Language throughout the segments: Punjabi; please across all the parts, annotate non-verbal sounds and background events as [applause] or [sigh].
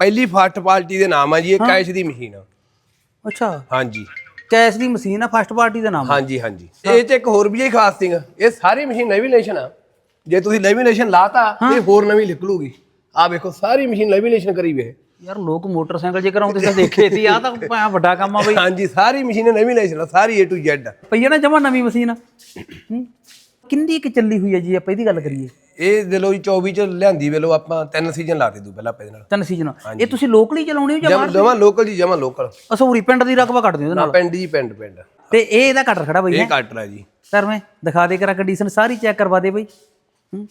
ਪਹਿਲੀ ਫਸਟ ਪਾਰਟੀ ਦੇ ਨਾਮ ਆ ਜੀ ਇਹ ਕੈਸ਼ ਦੀ ਮਸ਼ੀਨ ਆ। ਅੱਛਾ। ਹਾਂਜੀ। ਕੈਸ਼ ਦੀ ਮਸ਼ੀਨ ਆ ਫਸਟ ਪਾਰਟੀ ਦਾ ਨਾਮ ਹਾਂਜੀ ਹਾਂਜੀ। ਇਹ ਚ ਇੱਕ ਹੋਰ ਵੀ ਇਹ ਖਾਸ ਥਿੰਗ ਇਹ ਸਾਰੀ ਮਸ਼ੀਨ ਲੈਮੀਨੇਸ਼ਨ ਆ। ਜੇ ਤੁਸੀਂ ਲੈਮੀਨੇਸ਼ਨ ਲਾਤਾ ਇਹ ਹੋਰ ਨਵੀਂ ਨਿਕਲੂਗੀ। ਆ ਵੇਖੋ ਸਾਰੀ ਮਸ਼ੀਨ ਲੈਮੀਨੇਸ਼ਨ ਕਰੀ ਵੇ। ਯਾਰ ਲੋਕ ਮੋਟਰਸਾਈਕਲ ਜੇ ਕਰਾਉਂਦੇ ਤਾਂ ਦੇਖੇ ਸੀ ਆ ਤਾਂ ਭਾਂ ਵੱਡਾ ਕੰਮ ਆ ਬਈ। ਹਾਂਜੀ ਸਾਰੀ ਮਸ਼ੀਨ ਲੈਮੀਨੇਸ਼ਨ ਆ ਸਾਰੀ A to Z ਪਈ ਆ ਨਾ ਜਮਾ ਨਵੀਂ ਮਸ਼ੀਨ ਹੂੰ। ਕਿੰਨੀ ਕਿ ਚੱਲੀ ਹੋਈ ਹੈ ਜੀ? ਆਪਾਂ ਇਹਦੀ ਗੱਲ ਕਰੀਏ। ਇਹ ਦੇ ਲੋ ਜੀ 24 ਚ ਲਿਆਂਦੀ ਵੇਲੋ ਆਪਾਂ ਤਿੰਨ ਸੀਜ਼ਨ ਲਾਤੇ ਦੂ ਪਹਿਲਾਂ ਇਹਦੇ ਨਾਲ। ਤਿੰਨ ਸੀਜ਼ਨ ਇਹ ਤੁਸੀਂ ਲੋਕਲੀ ਚਲਾਉਣੇ ਹੋ ਜਾਂ ਜਮ ਜਮਾ ਲੋਕਲ ਜੀ ਜਮਾ ਲੋਕਲ ਅਸੂਰੀ ਪਿੰਡ ਦੀ ਰਕਬਾ ਹੋ ਉਹਦੇ ਨਾ ਨਾਲ? ਪਿੰਡ ਜੀ ਪਿੰਡ ਪਿੰਡ। ਤੇ ਇਹ ਇਹਦਾ ਕੱਟ ਖੜਾ ਬਈ ਇਹ ਕੱਟ ਰਾ ਜੀ। ਸਰ ਮੈਂ ਦਿਖਾ ਦੇ ਕਰਾ ਕੰਡੀਸ਼ਨ ਸਾਰੀ ਚੈੱਕ ਕਰਵਾ ਦੇ ਬਈ। ਹੂੰ।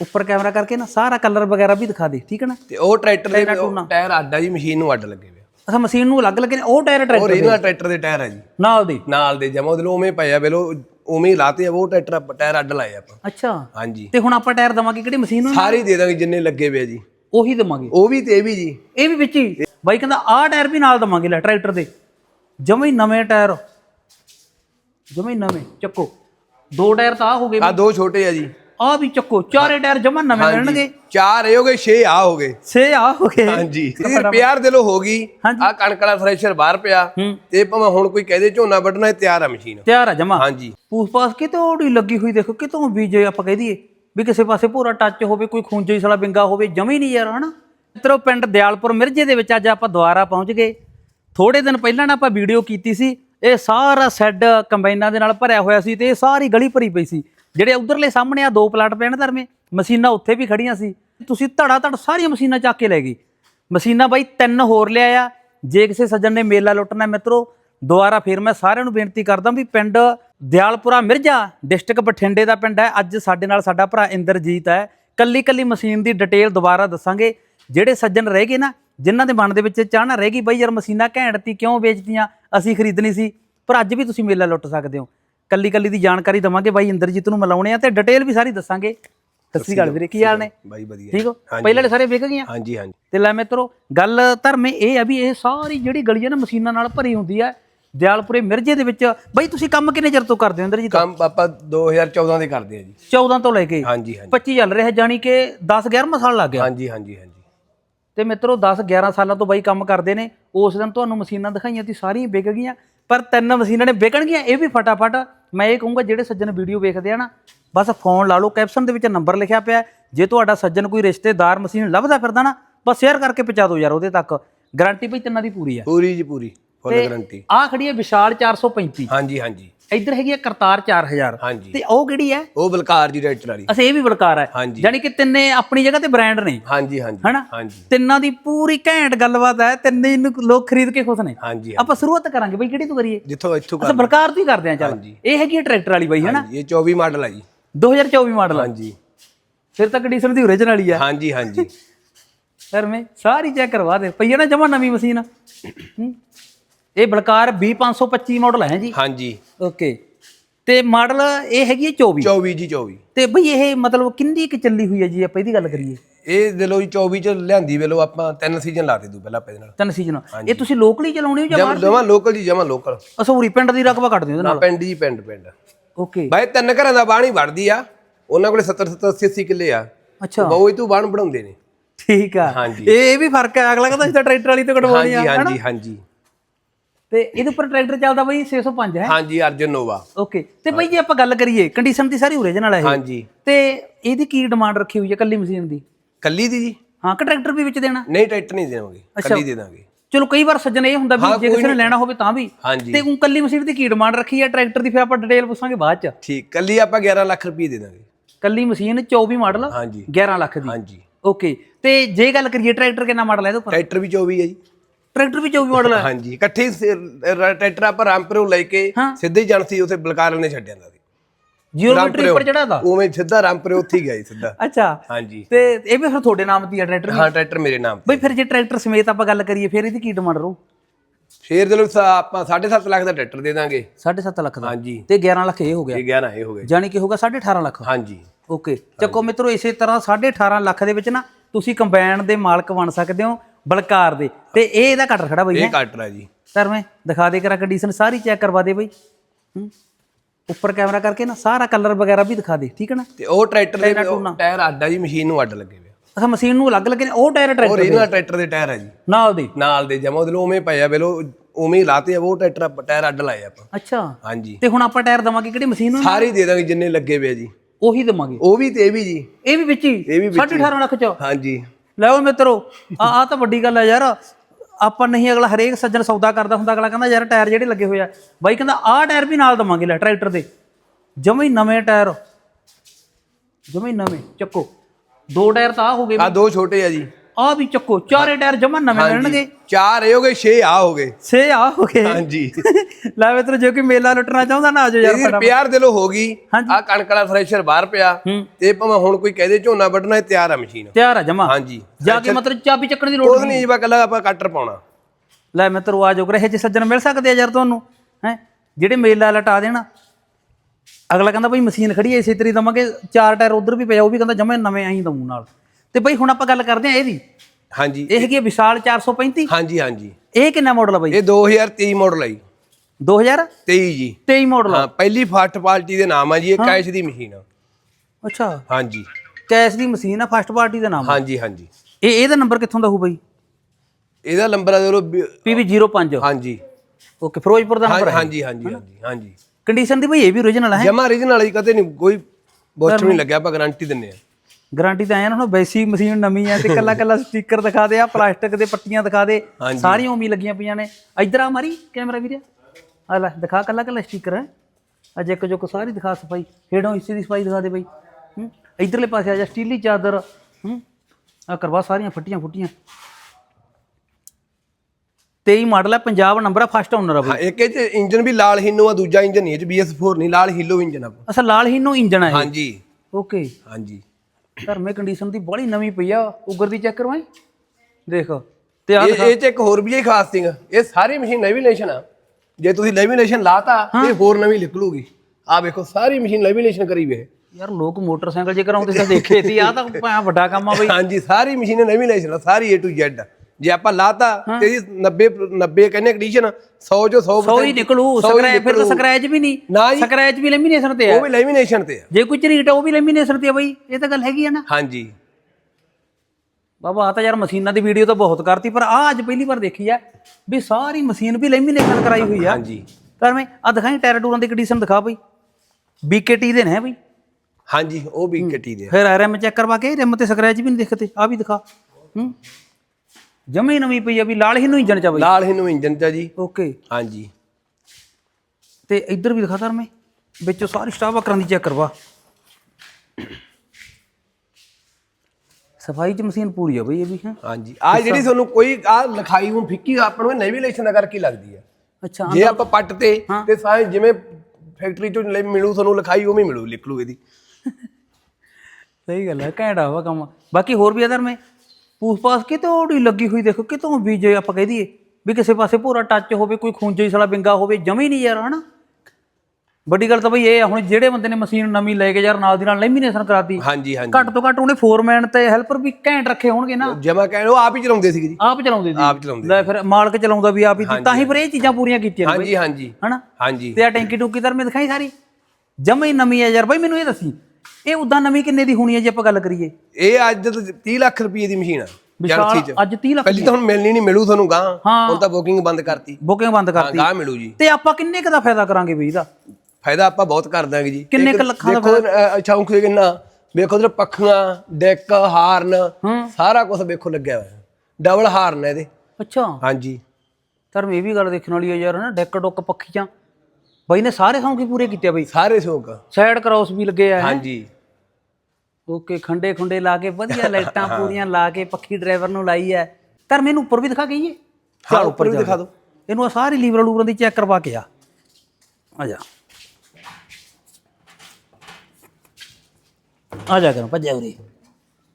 ਉੱਪਰ ਕੈਮਰਾ ਕਰਕੇ ਨਾ ਸਾਰਾ ਕਲਰ ਵਗੈਰਾ ਵੀ ਦਿਖਾ ਦੇ ਠੀਕ ਹੈ ਨਾ? ਤੇ ਉਹ ਟਰੈਕਟਰ ਦੇ ਉਹ ਟਾਇਰ ਅੱਡ ਆ ਜੀ ਮਸ਼ੀਨ ਨੂੰ ਅੱਡ ਲੱਗੇ ਹੋਏ। ਅਸਾਂ ਮਸ਼ੀਨ ਨੂੰ ਅਲੱਗ ਲੱਗੇ ਨੇ ਉਹ ਟਾਇਰ ਟਰੈਕਟਰ ਦੇ। ਟਾਇਰ ਆ ਜੀ। ਨਾਲ ਦੇ? ਨਾਲ ਦੇ ਜਮਾ ਉਹਦੇ ਲੋ ਉਵੇਂ ਪਏ ਆ ਵੇਲੋ ਉਵੇਂ ਹੀ ਲਾਤੇ ਆ ਉਹ ਟਰੈਕਟਰ ਟਾਇਰ ਅੱਡ ਲਾਏ ਆਪਾਂ। ਅੱਛਾ। ਹਾਂਜੀ। ਤੇ ਹੁਣ ਆਪਾਂ ਟਾਇਰ ਦਵਾਂਗੇ ਕਿਹੜੀ ਮਸ਼ੀਨ ਨੂੰ? ਸਾਰੇ ਦੇ ਦਾਂਗੇ ਜਿੰਨੇ ਲੱਗੇ ਵੇ ਆ ਜੀ। ਉਹੀ ਦਵਾਂਗੇ। ਉਹ ਵੀ ਤੇ ਇਹ ਵੀ ਜੀ। ਇਹ ਵੀ ਵਿੱਚ ਹੀ। ਬਾਈ ਕਹਿੰਦਾ ਆਹ ਟਾਇਰ ਵੀ ਨਾਲ ਦਵਾਂਗੇ ਲੈ ਟਰੈਕਟਰ ਦੇ। ਜਮੇ ਨਵੇਂ ਟਾਇਰ। ਜਮੇ ਨਵੇਂ। ਚੱਕੋ। ਦੋ ਟਾਇਰ ਤਾਂ ਆ ਹੋ ਗਏ ਆ ਦੋ ਛੋਟੇ ਆ ਜੀ। ਆ ਵੀ ਚੱਕੋ ਚਾਰੇ ਟਾਇਰ ਜਮਾ ਨਵੇਂ ਮਿਲਣਗੇ ਚਾਰ ਇਹ ਹੋ ਗਏ 6 ਆ ਹੋ ਗਏ ਛੇ ਆ ਹੋ ਗਏ ਹਾਂਜੀ ਇਹ ਰਿਪੇਅਰ ਦੇ ਲੋ ਹੋ ਗਈ। ਆ ਕਣਕ ਵਾਲਾ ਥ੍ਰੈਸ਼ਰ ਬਾਹਰ ਪਿਆ। ਤੇ ਭਾਵੇਂ ਹੁਣ ਕੋਈ ਕਹਦੇ ਝੋਨਾ ਵੱਢਣਾ ਇਹ ਤਿਆਰ ਆ ਮਸ਼ੀਨ। ਤਿਆਰ ਆ ਜਮਾ। ਹਾਂਜੀ। ਪੂਸ ਪਾਸ ਕਿਤੇ ਉਹੜੀ ਲੱਗੀ ਹੋਈ ਦੇਖੋ ਕਿਤੋਂ ਵੀ ਜੇ ਆਪਾਂ ਕਹਿ ਦਈਏ ਵੀ ਕਿਸੇ ਪਾਸੇ ਭੋਰਾ ਟੱਚ ਹੋਵੇ ਕੋਈ ਖੂੰਜੇ ਸਾਲਾ ਬਿੰਗਾ ਹੋਵੇ ਜਮੇ ਨਹੀਂ ਯਾਰ ਹਨਾ? ਮਿੱਤਰੋ ਪਿੰਡ ਦਿਆਲਪੁਰ ਮਿਰਜੇ ਦੇ ਵਿੱਚ ਅੱਜ ਆਪਾਂ ਦੁਆਰਾ ਪਹੁੰਚ ਗਏ। ਥੋੜੇ ਦਿਨ ਪਹਿਲਾਂ ਨਾ ਆਪਾਂ ਵੀਡੀਓ ਕੀਤੀ ਸੀ ਇਹ ਸਾਰਾ ਸੈੱਡ ਕੰਬਾਈਨਾਂ ਦੇ ਨਾਲ ਭਰਿਆ ਹੋਇਆ ਸੀ ਤੇ ਇਹ ਸਾਰੀ ਗਲੀ ਭਰੀ ਪਈ ਸੀ। ਜਿਹੜੇ ਉਧਰਲੇ ਸਾਹਮਣੇ ਆ ਦੋ ਪਲਾਟ ਪੈਣ ਧਰਮੇ, ਮਸ਼ੀਨਾਂ ਉੱਥੇ ਵੀ ਖੜੀਆਂ ਸੀ। ਤੁਸੀਂ ਧੜਾ ਧੜ ਸਾਰੀਆਂ ਮਸ਼ੀਨਾਂ ਚੱਕ ਕੇ ਲੈ ਗਈ। ਮਸ਼ੀਨਾਂ ਬਾਈ ਤਿੰਨ ਹੋਰ ਲਿਆ ਆ ਜੇ ਕਿਸੇ ਸੱਜਣ ਨੇ ਮੇਲਾ ਲੁੱਟਣਾ ਮਿੱਤਰੋ, ਦੁਬਾਰਾ ਫਿਰ ਮੈਂ ਸਾਰਿਆਂ ਨੂੰ ਬੇਨਤੀ ਕਰਦਾ ਵੀ ਪਿੰਡ ਦਿਆਲਪੁਰਾ ਮਿਰਜ਼ਾ, ਡਿਸਟ੍ਰਿਕਟ ਬਠਿੰਡੇ ਦਾ ਪਿੰਡ ਹੈ। ਅੱਜ ਸਾਡੇ ਨਾਲ ਸਾਡਾ ਭਰਾ ਇੰਦਰਜੀਤ ਹੈ। ਕੱਲੀ ਕੱਲੀ ਮਸ਼ੀਨ ਦੀ ਡਿਟੇਲ ਦੁਬਾਰਾ ਦੱਸਾਂਗੇ। ਜਿਹੜੇ ਸੱਜਣ ਰਹਿ ਗਏ ਨਾ, ਜਿਨ੍ਹਾਂ ਦੇ ਮਨ ਦੇ ਵਿੱਚ ਚਾਹਨਾ ਰਹਿ ਗਈ, ਬਈ ਯਾਰ ਮਸ਼ੀਨਾਂ ਘੈਂਟਤੀ ਕਿਉਂ ਵੇਚਤੀਆਂ? ਅਸੀਂ ਖਰੀਦਣੀ ਸੀ। ਪਰ ਅੱਜ ਵੀ ਤੁਸੀਂ ਮੇਲਾ ਲੁੱਟ ਸਕਦੇ ਹੋ। ਕੱਲੀ ਕੱਲੀ ਦੀ ਜਾਣਕਾਰੀ ਦਵਾਂਗੇ ਬਾਈ ਇੰਦਰਜੀਤ ਨੂੰ ਮਿਲਾਉਣੇ ਆ ਤੇ ਡਿਟੇਲ ਵੀ ਸਾਰੀ ਦੱਸਾਂਗੇ। ਸਤਿ ਸ੍ਰੀ ਅਕਾਲ ਵੀਰੇ ਕੀ ਹਾਲ ਨੇ? ਬਾਈ ਵਧੀਆ। ਠੀਕ ਹੋ? ਪਹਿਲਾਂ ਵਾਲੇ ਸਾਰੇ ਵਿਕ ਗਈਆਂ ਹਾਂਜੀ ਹਾਂਜੀ। ਤੇ ਲੈ ਮਿੱਤਰੋ ਗੱਲ ਧਰਮੇ ਇਹ ਆ ਵੀ ਇਹ ਸਾਰੀ ਜਿਹੜੀ ਗਲੀ ਹੈ ਨਾ ਮਸ਼ੀਨਾਂ ਨਾਲ ਭਰੀ ਹੁੰਦੀ ਹੈ ਦਿਆਲਪੁਰੇ ਮਿਰਜੇ ਦੇ ਵਿੱਚ ਬਈ ਤੁਸੀਂ ਕੰਮ ਕਿੰਨੇ ਚਿਰ ਤੋਂ ਕਰਦੇ ਹੋ ਇੰਦਰਜੀਤ? ਕੰਮ ਆਪਾਂ 2014 ਦੇ ਕਰਦੇ ਆ ਜੀ। 14 ਤੋਂ ਲੈ ਕੇ ਹਾਂਜੀ ਹਾਂਜੀ। 25 ਚੱਲ ਰਿਹਾ ਜਾਨੀ ਕਿ 10 11ਵਾਂ ਸਾਲ ਲੱਗ ਗਿਆ। ਹਾਂਜੀ ਹਾਂਜੀ ਹਾਂਜੀ। ਤੇ ਮਿੱਤਰੋ 10 11 ਸਾਲਾਂ ਤੋਂ ਬਾਈ ਕੰਮ ਕਰਦੇ ਨੇ ਉਸ ਦਿਨ ਤੁਹਾਨੂੰ ਮਸ਼ੀਨਾਂ ਦਿਖਾਈਆਂ ਤੀ ਸਾਰੀਆਂ ਵਿਕ ਗਈਆਂ। ਪਰ ਤਿੰਨ ਮਸ਼ੀਨਾਂ ਨੇ ਵਿਕਣਗੀਆਂ ਇਹ ਵੀ ਫਟਾਫਟ। ਮੈਂ ਇਹ ਕਹੂੰਗਾ ਜਿਹੜੇ ਸੱਜਣ ਵੀਡੀਓ ਵੇਖਦੇ ਆ ਨਾ ਬਸ ਫੋਨ ਲਾ ਲਓ ਕੈਪਸ਼ਨ ਦੇ ਵਿੱਚ ਨੰਬਰ ਲਿਖਿਆ ਪਿਆ। ਜੇ ਤੁਹਾਡਾ ਸੱਜਣ ਕੋਈ ਰਿਸ਼ਤੇਦਾਰ ਮਸ਼ੀਨ ਲੱਭਦਾ ਫਿਰਦਾ ਨਾ ਬਸ ਸ਼ੇਅਰ ਕਰਕੇ ਪਹੁੰਚਾ ਦਿਓ ਯਾਰ ਉਹਦੇ ਤੱਕ। ਗਾਰੰਟੀ ਭਈ ਤਿੰਨਾਂ ਦੀ ਪੂਰੀ ਆ ਪੂਰੀ ਜੀ ਪੂਰੀ ਫੁੱਲ ਗਾਰੰਟੀ ਆਹ ਖੜੀ ਹੈ ਵਿਸ਼ਾਲ 435 ਹਾਂਜੀ ਹਾਂਜੀ। ਇੱਧਰ ਹੈਗੀ ਹੈ ਕਰਤਾਰ 4000 ਹਾਂਜੀ। ਤੇ ਉਹ ਕਿਹੜੀ ਹੈ? ਉਹ ਬਲਕਾਰ ਜੀ ਟਰੈਕਟਰ ਵਾਲੀ ਅਸੀਂ ਇਹ ਵੀ ਬਲਕਾਰ ਹੈ। ਹਾਂਜੀ। ਯਾਨੀ ਕਿ ਤਿੰਨੇ ਆਪਣੀ ਜਗ੍ਹਾ ਤੇ ਬ੍ਰਾਂਡ ਨੇ। ਹਾਂਜੀ ਹਾਂਜੀ ਹਨਾ? ਹਾਂਜੀ। ਤਿੰਨਾਂ ਦੀ ਪੂਰੀ ਘੈਂਟ ਗੱਲਬਾਤ ਹੈ ਤਿੰਨੇ ਇਹਨੂੰ ਲੋਕ ਖਰੀਦ ਕੇ ਖੁਸ਼ ਨੇ। ਹਾਂਜੀ ਆਪਾਂ ਸ਼ੁਰੂਆਤ ਕਰਾਂਗੇ ਬਈ ਕਿਹੜੀ ਤੋਂ ਕਰੀਏ? ਜਿੱਥੋਂ ਇੱਥੋਂ ਕਰ ਬਲਕਾਰ ਤੋਂ ਹੀ ਕਰਦੇ ਆ ਚੱਲ। ਇਹ ਹੈਗੀ ਹੈ ਟਰੈਕਟਰ ਵਾਲੀ ਬਈ ਹਨਾ? ਹਾਂਜੀ, ਇਹ 24 ਮਾਡਲ ਆ ਜੀ। 2024 ਮਾਡਲ ਹਾਂਜੀ। ਫਿਰ ਤਾਂ ਕੰਡੀਸ਼ਨ ਦੀ ਓਰੀਜਨਲ ਹੀ ਆ। ਹਾਂਜੀ ਹਾਂਜੀ। [laughs] ਸਰ ਮੈਂ ਸਾਰੀ ਚੈੱਕ ਕਰਵਾ ਦੇ। ਪਈ ਹੈ ਨਾ ਜਮਾ ਨਵੀਂ ਮਸ਼ੀਨ। ਹੂੰ। ਇਹ ਬਲਕਾਰ B525 ਮਾਡਲ ਹੈ ਜੀ। ਹਾਂਜੀ। ਓਕੇ ਤੇ ਮਾਡਲ ਇਹ ਹੈਗੀ ਹੈ 24 24 ਜੀ 24 ਤੇ ਬਈ ਇਹ ਮਤਲਬ ਕਿੰਨੀ ਕਿ ਚੱਲੀ ਹੋਈ ਹੈ ਜੀ? ਆਪਾਂ ਇਹਦੀ ਗੱਲ ਕਰੀਏ। ਇਹ ਦੇ ਲੋ ਜੀ 24 ਚ ਲਿਆਂਦੀ ਵੇਲੋ ਆਪਾਂ ਤਿੰਨ ਸੀਜ਼ਨ ਲਾਤੇ ਦੂ ਪਹਿਲਾਂ ਇਹਦੇ ਨਾਲ। ਤਿੰਨ ਸੀਜ਼ਨ ਇਹ ਤੁਸੀਂ ਲੋਕਲੀ ਚਲਾਉਣੇ ਹੋ ਜਾਂ ਜਮਾ ਜਮਾ ਲੋਕਲ ਜੀ ਜਮਾ ਲੋਕਲ ਅਸੂਰੀ ਪਿੰਡ ਦੀ ਰਕਬਾ ਉਹਦੇ ਨਾ ਨਾਲ। ਪਿੰਡ ਜੀ ਪਿੰਡ ਪਿੰਡ। ਓਕੇ ਬਾਈ ਤਿੰਨ ਘਰਾਂ ਦਾ ਬਾਣੀ ਵੜਦੀ ਆ। ਉਹਨਾਂ ਕੋਲੇ 70 70 80 80 ਕਿੱਲੇ ਆ। ਅੱਛਾ। ਬਹੁ ਹੀ ਤੂੰ ਬਾਣ ਬਣਾਉਂਦੇ ਨੇ। ਠੀਕ ਆ। ਹਾਂਜੀ। ਇਹ ਵੀ ਫ਼ਰਕ ਹੈ। ਅਗਲਾ ਕਹਿੰਦਾ ਅਸੀਂ ਤਾਂ ਟਰੈਕਟਰ ਵਾਲੀ ਤੋਂ ਕਢਵਾਉਣੀ ਹਾਂਜੀ ਆ ਹਾਂਜੀ ਹਾਂਜੀ। ਤੇ ਇਹਦੇ ਉੱਪਰ ਟਰੈਕਟਰ ਚੱਲਦਾ ਬਈ 605 ਹੈ? ਹਾਂਜੀ ਅਰਜਨ ਨੋਵਾ। ਓਕੇ ਤੇ ਬਈ ਜੇ ਆਪਾਂ ਗੱਲ ਕਰੀਏ ਕੰਡੀਸ਼ਨ ਦੀ ਸਾਰੀ ਓਰੀਜਨਲ ਹੈ ਇਹ। ਹਾਂਜੀ। ਤੇ ਇਹਦੀ ਕੀ ਡਿਮਾਂਡ ਰੱਖੀ ਹੋਈ ਹੈ ਕੱਲੀ ਮਸ਼ੀਨ ਦੀ? ਕੱਲੀ ਦੀ ਜੀ। ਹਾਂ ਕਿ ਟਰੈਕਟਰ ਵੀ ਵਿੱਚ ਦੇਣਾ? ਨਹੀਂ ਟਰੈਕਟਰ ਨਹੀਂ ਦੇਵਾਂਗੇ। ਕੱਲੀ ਦੇ ਦਾਂਗੇ। ਚਲੋ ਕਈ ਵਾਰ ਸੱਜਣ ਇਹ ਹੁੰਦਾ ਵੀ ਜੇ ਕਿਸੇ ਨੇ ਲੈਣਾ ਹੋਵੇ ਤਾਂ ਵੀ। ਤੇ ਉਹ ਕੱਲੀ ਮਸ਼ੀਨ ਦੀ ਕੀ ਡਿਮਾਂਡ ਰੱਖੀ ਹੈ? ਟਰੈਕਟਰ ਦੀ ਫਿਰ ਆਪਾਂ ਡਿਟੇਲ ਪੁੱਛਾਂਗੇ ਬਾਅਦ ਚ। ਠੀਕ ਕੱਲੀ ਆਪਾਂ 11 ਲੱਖ ਰੁਪਏ ਦੇ ਦਾਂਗੇ। ਕੱਲੀ ਮਸ਼ੀਨ 24 ਮਾਡਲ ਹਾਂਜੀ। 11 ਲੱਖ ਦੀ। ਹਾਂਜੀ। ਓਕੇ ਤੇ ਜੇ ਗੱਲ ਕਰੀਏ ਟਰੈਕਟਰ ਕਿੰਨਾ ਮਾਡਲ ਹੈ ਇਹਦੇ ਉੱਪਰ? ਟਰੈਕਟਰ ਵੀ 24 ਹੈ ਜੀ। ਟਰੈਕਟਰ ਵੀ 24 ਮਾਡਲ ਹੈ ਹਾਂਜੀ ਇਕੱਠੇ ਟਰੈਕਟਰ ਆਪਾਂ ਰਾਮਪੁਰੋਂ ਲੈ ਕੇ। ਸਿੱਧੇ ਜਾਣ ਸੀ ਉਥੇ ਬਲਕਾਰ ਨੇ ਛੱਡ ਜਾਂਦਾ ਸੀ। ਜੀਰੋ ਮੀਟਰ ਉੱਪਰ ਚੜਾ ਦਾ ਉਵੇਂ ਸਿੱਧਾ ਰਾਮਪੁਰੇ ਉੱਥੇ ਹੀ ਗਿਆ ਸਿੱਧਾ। ਅੱਛਾ। ਹਾਂਜੀ। ਤੇ ਇਹ ਵੀ ਫਿਰ ਤੁਹਾਡੇ ਨਾਮ ਦੀ ਹੈ ਟਰੈਕਟਰ ਹਾਂ ਟਰੈਕਟਰ ਮੇਰੇ ਨਾਮ ਤੇ। ਬਈ ਫਿਰ ਜੇ ਟਰੈਕਟਰ ਸਮੇਤ ਆਪਾਂ ਗੱਲ ਕਰੀਏ ਫਿਰ ਇਹਦੀ ਕੀ ਡਿਮਾਂਡ ਰਹੂ? ਫੇਰ ਦੇ ਲੋ ਆਪਾਂ 7.5 ਲੱਖ ਦਾ ਟਰੈਕਟਰ ਦੇ ਦਾਂਗੇ। 7.5 ਲੱਖ ਦਾ? ਹਾਂਜੀ। ਤੇ 11 ਲੱਖ ਇਹ ਹੋ ਗਿਆ। ਇਹ 11 ਇਹ ਹੋ ਗਏ ਜਾਨੀ ਕਿ ਹੋਗਾ 18.5 ਲੱਖ? ਹਾਂਜੀ। ਓਕੇ। ਚੱਕੋ ਮਿੱਤਰੋ ਇਸੇ ਤਰ੍ਹਾਂ 18.5 ਲੱਖ ਦੇ ਵਿੱਚ ਨਾ ਤੁਸੀਂ ਕੰਬਾਈਨ ਦੇ ਮਾਲਕ ਬਣ ਸਕਦੇ ਹੋ। ਬਲਕਾਰ ਦੇ। ਤੇ ਇਹ ਇਹਦਾ ਕਟਰ ਖੜਾ ਬਈ ਇਹ ਕੱਟ ਰਾ ਜੀ। ਸਰ ਮੈਂ। ਦਿਖਾ ਦੇ ਕਰਾ ਕੰਡੀਸ਼ਨ ਸਾਰੀ ਚੈੱਕ ਕਰਵਾ ਦੇ ਬਈ। ਉੱਪਰ ਕੈਮਰਾ ਕਰਕੇ ਨਾ ਸਾਰਾ ਕਲਰ ਵਗੈਰਾ ਵੀ ਦਿਖਾ ਦੇ ਠੀਕ ਹੈ ਨਾ? ਤੇ ਉਹ ਟਰੈਕਟਰ ਦੇ ਉਹ ਟਾਇਰ ਅੱਡ ਜੀ ਮਸ਼ੀਨ ਨੂੰ ਅੱਡ ਲੱਗੇ। ਅੱਛਾ ਮਸ਼ੀਨ ਨੂੰ ਅਲੱਗ ਲੱਗੇ ਨੇ ਉਹ ਟਾਇਰ ਉਹ ਟਰੈਕਟਰ ਰੀਜਨਲ ਟਰੈਕਟਰ ਦੇ ਟਾਇਰ ਹੈ ਜੀ। ਨਾਲ ਦੇ। ਨਾਲ ਦੇ ਜਮਾ ਉਹਦੇ ਲੋ ਉਵੇਂ ਪਏ ਆ ਵੇਲੋ ਉਵੇਂ ਹੀ ਲਾਤੇ ਆ ਉਹ ਟਰੈਕਟਰ ਟਾਇਰ ਅੱਡ ਲਾਏ ਆਪਾਂ। ਅੱਛਾ। ਹਾਂਜੀ। ਤੇ ਹੁਣ ਆਪਾਂ ਟਾਇਰ ਦਵਾਂਗੇ ਕਿਹੜੀ ਮਸ਼ੀਨ ਨੂੰ? ਸਾਰੇ ਦੇ ਦਾਂਗੇ ਜਿੰਨੇ ਲੱਗੇ ਆ ਜੀ। ਉਹੀ ਦਵਾਂਗੇ। ਉਹ ਵੀ ਤੇ ਇਹ ਵੀ ਜੀ। ਇਹ ਵੀ ਵਿੱਚ ਹੀ? ਇਹ ਵੀ ਵਿੱਚ 18.5 ਲੱਖ ਚ? ਹਾਂਜੀ। ਲਓ ਮਿੱਤਰੋ, ਆ ਆ ਤਾਂ ਵੱਡੀ ਗੱਲ ਹੈ ਯਾਰ। ਆਪਾਂ ਨਹੀਂ ਅਗਲਾ ਹਰੇਕ ਸੱਜਣ ਸੌਦਾ ਕਰਦਾ ਹੁੰਦਾ, ਅਗਲਾ ਕਹਿੰਦਾ ਯਾਰ ਟਾਇਰ ਜਿਹੜੇ ਲੱਗੇ ਹੋਏ ਆ। ਬਾਈ ਕਹਿੰਦਾ, ਆਹ ਟਾਇਰ ਵੀ ਨਾਲ ਦਵਾਂਗੇ, ਲੈ ਟਰੈਕਟਰ ਦੇ। ਜਮੇ ਨਵੇਂ ਟਾਇਰ। ਜਮੇ ਨਵੇਂ, ਚੱਕੋ। ਦੋ ਟਾਇਰ ਤਾਂ ਆ ਹੋ ਗਏ। ਆ ਦੋ ਛੋਟੇ ਆ ਜੀ। ਆ ਵੀ ਚੱਕੋ ਚਾਰੇ ਟਾਇਰ ਜਮਾ ਨਵੇਂ ਮਿਲਣਗੇ ਚਾਰ ਇਹ ਹੋ ਗਏ 6 ਆ ਹੋ ਗਏ। ਛੇ ਆ ਹੋ ਗਏ। ਹਾਂਜੀ। [laughs] ਲੈ ਮਿੱਤਰੋ ਜੇ ਕੋਈ ਮੇਲਾ ਲੁੱਟਣਾ ਚਾਹੁੰਦਾ ਨਾ ਆਜੋ ਯਾਰ ਇਹਦੀ ਰਿਪੇਅਰ ਦਿਲੋਂ ਹੋ ਗਈ। ਆ ਕਣਕ ਵਾਲਾ ਥ੍ਰੈਸ਼ਰ ਬਾਹਰ ਪਿਆ। ਤੇ ਭਾਵੇਂ ਹੁਣ ਕੋਈ ਕਹਦੇ ਝੋਨਾ ਵੱਢਣਾ ਤਿਆਰ ਆ ਮਸ਼ੀਨ। ਤਿਆਰ ਆ ਜਮਾ। ਹਾਂਜੀ। ਜਾ ਕੇ ਮਤਲਬ ਚਾਬੀ ਚੱਕਣ ਦੀ ਲੋੜ ਨਹੀਂ। ਜੀ ਬਾ ਕੱਲਾ ਆਪਾਂ ਕਟਰ ਪਾਉਣਾ। ਲੈ ਮਿੱਤਰੋ ਆ ਜੋ ਰਹੇ ਜੇ ਸੱਜਣ ਮਿਲ ਸਕਦੇ ਆ ਯਾਰ ਤੁਹਾਨੂੰ ਹੈ? ਜਿਹੜੇ ਮੇਲਾ ਲਟਾ ਦੇਣਾ। ਅਗਲਾ ਕਹਿੰਦਾ ਬਈ ਮਸ਼ੀਨ ਖੜੀ ਐ ਇਸੇ ਤਰੀ ਦਵਾਂਗੇ। ਚਾਰ ਟਾਇਰ ਉਧਰ ਵੀ ਪਿਆ ਉਹ ਵੀ ਕਹਿੰਦਾ ਜਮੇ ਨਵੇਂ ਆਈ ਦਊ ਨਾਲ। ਤੇ ਬਈ ਹੁਣ ਆਪਾਂ ਗੱਲ ਕਰਦੇ ਆ ਇਹਦੀ। ਹਾਂਜੀ। ਇਹ ਹੈਗੀ ਆ ਵਿਸ਼ਾਲ 435 ਹਾਂਜੀ ਹਾਂਜੀ। ਇਹ ਕਿੰਨਾ ਮਾਡਲ ਆ ਬਈ? ਇਹ 2023 ਮਾਡਲ ਹੈ ਜੀ। 2023 23 ਜੀ। ਮਾਡਲ ਹਾਂ ਪਹਿਲੀ ਫਸਟ ਪਾਰਟੀ ਦੇ ਨਾਮ ਆ ਜੀ ਇਹ ਕੈਸ਼ ਦੀ ਮਸ਼ੀਨ ਆ। ਅੱਛਾ। ਹਾਂਜੀ। ਕੈਸ਼ ਦੀ ਮਸ਼ੀਨ ਆ ਫਸਟ ਪਾਰਟੀ ਦਾ ਨਾਮ ਆ। ਹਾਂਜੀ ਹਾਂਜੀ। ਇਹ ਇਹਦਾ ਨੰਬਰ ਕਿੱਥੋਂ ਦਾ ਹੋਊ ਬਈ? ਇਹਦਾ ਨੰਬਰ ਆ ਦੇਖੋ PV05 ਹਾਂਜੀ। ਓਕੇ ਫਿਰੋਜ਼ਪੁਰ ਦਾ ਨੰਬਰ ਹੈ ਹਾਂਜੀ ਹਾਂਜੀ ਹਾਂਜੀ ਹਾਂਜੀ। ਕੰਡੀਸ਼ਨ ਦੀ ਬਈ ਇਹ ਵੀ origignal ਹੈ? ਜਮਾ ਰੀਜਨਲ ਵਾਲੀ ਕਦੇ ਨਹੀਂ ਕੋਈ ਬੋਚ ਨਹੀਂ ਲੱਗਿਆ ਆਪਾਂ ਗਾਰੰਟੀ ਦਿੰਨੇ ਆ ਗਾਰੰਟੀ ਤਾਂ ਆਇਆ ਨਾ ਹੁਣ ਵੈਸੀ ਮਸ਼ੀਨ ਨਵੀਂ ਆ ਤੇ ਕੱਲਾ [laughs] ਕੱਲਾ ਸਟicker ਦਿਖਾ ਦੇ ਆ ਪਲਾਸਟਿਕ ਦੇ ਪੱਟੀਆਂ ਦਿਖਾ ਦੇ। ਸਾਰੀਆਂ ਉਮੀ ਲੱਗੀਆਂ ਪਈਆਂ ਨੇ। ਇਧਰ ਆ ਮਾਰੀ ਕੈਮਰਾ ਵੀਰੇ। ਆ ਲੈ ਦਿਖਾ ਕੱਲਾ ਕੱਲਾ ਸਟicker ਹੈ ਅੱਜ ਇੱਕ ਜੋ ਸਾਰੀ ਦਿਖਾ ਸਫ਼ਾਈ। ਹੇਠੋਂ ਹਿੱਸੇ ਦੀ ਸਫ਼ਾਈ ਦਿਖਾ ਦੇ ਬਈ। ਹੂੰ ਇਧਰਲੇ ਪਾਸੇ ਆ ਜਾ ਸਟੀਲੀ ਚਾਦਰ। ਹੂੰ ਆ ਕਰਵਾ ਸਾਰੀਆਂ ਫੱਟੀਆਂ ਫੁੱਟੀਆਂ। 23 ਮਾਡਲ ਹੈ ਪੰਜਾਬ ਨੰਬਰ ਆ ਫਸਟ ਓਨਰ ਆ ਬਈ। ਹਾਂ ਇੱਕ ਇਹ ਚ ਇੰਜਨ ਵੀ ਲਾਲ ਹਿੰਨੂ ਆ ਦੂਜਾ ਇੰਜਨ ਨਹੀਂ ਇਹ ਚ BS4 ਨਹੀਂ ਲਾਲ ਹਿੱਲੋ ਇੰਜਨ ਆ। ਅਸਾ ਲਾਲ ਹੀ ਨੂੰ ਇੰਜਣ ਹੈ ਹਾਂਜੀ। ਓਕੇ ਹਾਂਜੀ। ਧਰਮੇ ਕੰਡੀਸ਼ਨ ਦੀ ਬੜੀ ਨਵੀਂ ਪਈ ਆ ਉਗਰ ਦੀ ਚੈੱਕ ਕਰਵਾਈ? ਦੇਖ ਤੇ ਆ ਇਹ ਇਹ ਚ ਇੱਕ ਹੋਰ ਵੀ ਹੈ ਖਾਸ ਥਿੰਗ ਇਹ ਸਾਰੀ ਮਸ਼ੀਨ ਲੈਮੀਨੇਸ਼ਨ ਆ। ਜੇ ਤੁਸੀਂ ਲੈਮੀਨੇਸ਼ਨ ਲਾਤਾ ਇਹ ਹੋਰ ਨਵੀਂ ਨਿਕਲੂਗੀ ਆ ਵੇਖੋ ਸਾਰੀ ਮਸ਼ੀਨ ਲੈਮੀਨੇਸ਼ਨ ਕਰੀ ਵੇ। ਯਾਰ ਲੋਕ ਮੋਟਰਸਾਈਕਲ ਜੇ ਕਰਾਉਂਦੇ ਤਾਂ ਦੇਖੇ ਸੀ ਆ ਤਾਂ ਵੱਡਾ ਕੰਮ ਆ ਬਈ। ਹਾਂਜੀ ਸਾਰੀ ਮਸ਼ੀਨ ਲੈਮੀਨੇਸ਼ਨ ਆ ਸਾਰੀ A to Z ਜੇ ਆਪਾਂ ਲਾਤਾ ਤੇ ਇਹਦੀ 90 90 ਕਹਿੰਦੇ ਕੰਡੀਸ਼ਨ 100 ਜੋ 100 ਸੌ ਹੀ ਨਿਕਲੂ ਸਕ੍ਰੈਚ ਫਿਰ ਤਾਂ ਸਕ੍ਰੈਚ ਵੀ ਨਹੀਂ। ਸਕ੍ਰੈਚ ਵੀ ਲੈਮੀਨੇਸ਼ਨ ਤੇ ਆ। ਉਹ ਵੀ ਲੈਮੀਨੇਸ਼ਨ ਤੇ ਆ। ਜੇ ਕੋਈ ਝਰੀਟ ਆ ਉਹ ਵੀ ਲੈਮੀਨੇਸ਼ਨ ਤੇ ਆ ਬਈ। ਇਹ ਤਾਂ ਗੱਲ ਹੈਗੀ ਆ ਨਾ। ਹਾਂਜੀ। ਬਾਬਾ ਆ ਤਾਂ ਯਾਰ ਮਸ਼ੀਨਾਂ ਦੀ ਵੀਡੀਓ ਤਾਂ ਬਹੁਤ ਕਰਤੀ ਪਰ ਆ ਅੱਜ ਪਹਿਲੀ ਵਾਰ ਦੇਖੀ ਆ ਵੀ ਸਾਰੀ ਮਸ਼ੀਨ ਵੀ ਲੈਮੀਨੇਸ਼ਨ ਕਰਾਈ ਹੋਈ ਆ। ਹਾਂਜੀ। ਪਰ ਮੈਂ ਆ ਦਿਖਾਈ ਟਾਇਰ ਟੂਰਾਂ ਦੀ ਕੰਡੀਸ਼ਨ ਦਿਖਾ ਬਈ। ਬੀਕੇਟੀ ਦੇ ਨੇ ਬਈ। ਹਾਂਜੀ ਉਹ ਵੀ ਕੱਟੀ ਦੇ। ਫਿਰ ਰਿਮ ਚੈੱਕ ਕਰਵਾ ਕੇ ਰਿਮ ਤੇ ਸਕ੍ਰੈਚ ਵੀ ਨਹੀਂ ਦਿਖਤੇ ਆ ਵੀ ਦਿਖਾ। ਹੂੰ। ਜਮੇ ਨਵੀਂ ਪਈ ਆ ਵੀ ਲਾਲ ਹੀ ਨੂੰ ਇੰਜਣ ਚ ਆ ਬਈ। ਲਾਲ ਹਿੰਨੂ ਇੰਜਨ ਚ ਆ ਜੀ। ਓਕੇ। ਹਾਂਜੀ। ਤੇ ਇੱਧਰ ਵੀ ਦਿਖਾ ਦਰ ਮੈਂ ਵਿੱਚੋਂ ਸਾਰੀ ਸਟਾਫ ਕਰਾਂ ਦੀ ਚੈੱਕ ਕਰਵਾ। ਸਫ਼ਾਈ ਚ ਮਸ਼ੀਨ ਪੂਰੀ ਆ ਬਈ ਇਹ ਵੀ ਹੈ। ਹਾਂਜੀ। ਆ ਜਿਹੜੀ ਤੁਹਾਨੂੰ ਕੋਈ ਆ ਲਿਖਾਈ ਹੁਣ ਫਿੱਕੀ ਆਪਾਂ ਨੂੰ ਨੈਵੀਗੇਸ਼ਨ ਦਾ ਕਰਕੇ ਲੱਗਦੀ ਆ। ਅੱਛਾ ਜੇ ਆਪਾਂ ਪੱਟ ਤੇ ਤੇ ਸਾਰੇ ਜਿਵੇਂ ਫੈਕਟਰੀ ਚੋਂ ਲੈ ਮਿਲੂ ਤੁਹਾਨੂੰ ਲਿਖਾਈ ਉਵੇਂ ਹੀ ਮਿਲੂ ਲਿਖ ਲੂ ਇਹਦੀ। ਸਹੀ ਗੱਲ ਹੈ ਘੈਂਟਾ ਵਾ ਕੰਮ। ਬਾਕੀ ਹੋਰ ਵੀ ਅਦਰ ਮੈਂ ਪੂਸ ਪਾਸ ਕਿਤੇ ਉਹੜੀ ਲੱਗੀ ਹੋਈ ਦੇਖੋ ਕਿਤੋਂ ਵੀ ਜੇ ਆਪਾਂ ਕਹਿ ਦਈਏ ਵੀ ਕਿਸੇ ਪਾਸੇ ਪੂਰਾ ਟੱਚ ਹੋਵੇ ਕੋਈ ਖੂੰਜੇ ਸਾਲਾ ਬਿੰਗਾ ਹੋਵੇ ਜਮੇ ਨਹੀਂ ਯਾਰ ਹਨਾ? ਵੱਡੀ ਗੱਲ ਤਾਂ ਬਈ ਇਹ ਆ ਹੁਣ ਜਿਹੜੇ ਬੰਦੇ ਨੇ ਮਸ਼ੀਨ ਨਵੀਂ ਲੈ ਕੇ ਯਾਰ ਨਾਲ ਦੀ ਨਾਲ ਲੈਮੀਨੇਸ਼ਨ ਕਰਾਤੀ ਹਾਂਜੀ ਹਾਂਜੀ। ਘੱਟ ਤੋਂ ਘੱਟ ਉਹਨੇ ਫੋਰਮੈਨ ਤੇ ਹੈਲਪਰ ਵੀ ਘੈਂਟ ਰੱਖੇ ਹੋਣਗੇ ਨਾ। ਜਮਾ ਕਹਿਣ ਉਹ ਆਪ ਹੀ ਚਲਾਉਂਦੇ ਸੀਗੇ ਜੀ। ਆਪ ਚਲਾਉਂਦੇ ਸੀ। ਆਪ ਚਲਾਉਂਦੇ ਲੈ ਫਿਰ ਮਾਲਕ ਚਲਾਉਂਦਾ ਵੀ ਆਪ ਹੀ ਸੀ। ਤਾਂ ਹੀ ਫਿਰ ਇਹ ਚੀਜ਼ਾਂ ਪੂਰੀਆਂ ਕੀਤੀਆਂ ਨੇ ਹਾਂਜੀ ਹਾਂਜੀ। ਹਨਾ? ਹਾਂਜੀ। ਤੇ ਆ ਟੈਂਕੀ ਟੂਕੀ ਦਰ ਮੈਂ ਦਿਖਾਈ ਸਾਰੀ। ਜਮੇ ਹੀ ਨਵੀਂ ਆ ਯਾਰ ਬਈ ਮੈਨੂੰ ਇਹ ਦੱਸੀ ਇਹ ਉਦਾਂ ਨਵੀਂ ਕਿੰਨੇ ਦੀ ਹੋਣੀ ਹੈ ਜੇ ਆਪਾਂ ਗੱਲ ਕਰੀਏ? ਇਹ ਅੱਜ ਤਾਂ 30 ਲੱਖ ਰੁਪਏ ਦੀ ਮਸ਼ੀਨ ਆ ਵਿਸ਼ਾਲ ਅੱਜ 30 ਲੱਖ ਪਹਿਲੀ ਤਾਂ ਹੁਣ ਮਿਲਣੀ ਨਹੀਂ ਮਿਲੂ ਤੁਹਾਨੂੰ ਗਾਂ। ਹੁਣ ਤਾਂ ਬੁਕਿੰਗ ਬੰਦ ਕਰਤੀ। ਬੁਕਿੰਗ ਬੰਦ ਕਰਤੀ। ਗਾਂ ਮਿਲੂ ਜੀ। ਤੇ ਆਪਾਂ ਕਿੰਨੇ ਕ ਦਾ ਫਾਇਦਾ ਕਰਾਂਗੇ ਬਈ ਇਹਦਾ? ਫਾਇਦਾ ਆਪਾਂ ਬਹੁਤ ਕਰ ਦਾਂਗੇ ਜੀ। ਕਿੰਨੇ ਕੁ ਲੱਖਾਂ ਦਾ ਦੇਖੋ ਅੱਛਾ ਉਹ ਕਿੰਨਾ? ਵੇਖੋ ਤੇ ਪੱਖੀਆਂ ਡੈਕ ਹਾਰਨ। ਸਾਰਾ ਕੁਝ ਵੇਖੋ ਲੱਗਿਆ ਹੋਇਆ। ਡਬਲ ਹਾਰਨ ਹੈ ਇਹਦੇ। ਅੱਛਾ। ਹਾਂਜੀ। ਧਰਮ ਇਹ ਵੀ ਗੱਲ ਦੇਖਣ ਵਾਲੀ ਹੈ ਯਾਰ ਨਾ ਡੈਕ ਡੁੱਕ ਪੱਖੀਆਂ। ਬਈ ਨੇ ਸਾਰੇ ਸੌਂਕ ਹੀ ਪੂਰੇ ਕੀਤੇ ਆ ਬਈ। ਸਾਰੇ ਸ਼ੌਕ। ਸਾਈਡ ਕ੍ਰਾਸ ਵੀ ਲੱਗੇ ਆ ਹੈਂ। ਹਾਂਜੀ। ਓਕੇ ਖੰਡੇ ਖੁੰਡੇ ਲਾ ਕੇ ਵਧੀਆ ਲਾਈਟਾਂ ਪੂਰੀਆਂ ਲਾ ਕੇ ਪੱਖੀ ਡਰਾਈਵਰ ਨੂੰ ਲਾਈ ਐ ਧਰ ਮੈਨੂੰ ਉੱਪਰ ਵੀ ਦਿਖਾ ਗਈਏ ਹਾਂ ਉੱਪਰ ਵੀ ਦਿਖਾ ਦਿਓ। ਇਹਨੂੰ ਆਹ ਸਾਰੀ ਲੀਵਰ ਲੂਵਰਾਂ ਦੀ ਚੈੱਕ ਕਰਵਾ ਕੇ ਆ। ਆ ਜਾ। ਆ ਜਾ ਕਰ ਭੱਜਿਆ ਉਰੇ।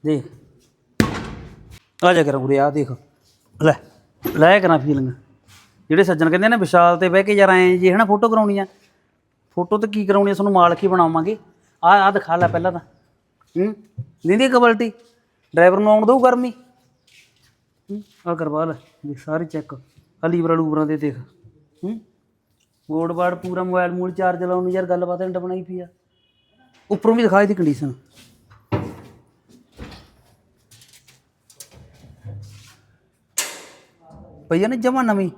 ਦੇਖ। ਆ ਜਾ ਕਰ ਉਰੇ ਆ ਦੇਖ। ਲੈ ਲੈ ਕਰਾਂ ਫੀਲਿੰਗ ਜਿਹੜੇ ਸੱਜਣ ਕਹਿੰਦੇ ਨੇ ਵਿਸ਼ਾਲ ਤੇ ਬਹਿ ਕੇ ਯਾਰ ਐ ਜੀ ਹਨਾ ਫੋਟੋ ਕਰਾਉਣੀ ਆ। ਫੋਟੋ ਤਾਂ ਕੀ ਕਰਾਉਣੀ ਆ? ਤੁਹਾਨੂੰ ਮਾਲਕ ਹੀ ਬਣਾਵਾਂਗੇ। ਆ ਆ ਦਿਖਾ ਲੈ ਪਹਿਲਾਂ ਤਾਂ। ਹੂੰ? ਦਿੰਦੀ ਕਬਲਟੀ? ਡਰਾਈਵਰ ਨੂੰ ਆਉਣ ਦਊ ਗਰਮੀ? ਆ ਕਰਵਾ ਲੈ ਇਹ ਸਾਰੀ ਚੈੱਕ ਆ ਲੀਵਰਾਂ ਲੂਬਰਾਂ ਦੇ ਦੇਖ। ਹੂੰ? ਗੋਡ ਬਾੜ ਪੂਰਾ ਮੋਬਾਈਲ ਮੂਲ ਚਾਰਜ ਲਾਉਣੀ ਨੂੰ ਯਾਰ ਗੱਲਬਾਤ ਨਹੀਂ ਬਣਾਈ ਪਈ ਆ। ਉੱਪਰੋਂ ਵੀ ਦਿਖਾ ਇਹਦੀ ਕੰਡੀਸ਼ਨ ਭਈਆ ਨੇ ਜਮਾ ਨਵੀਂ।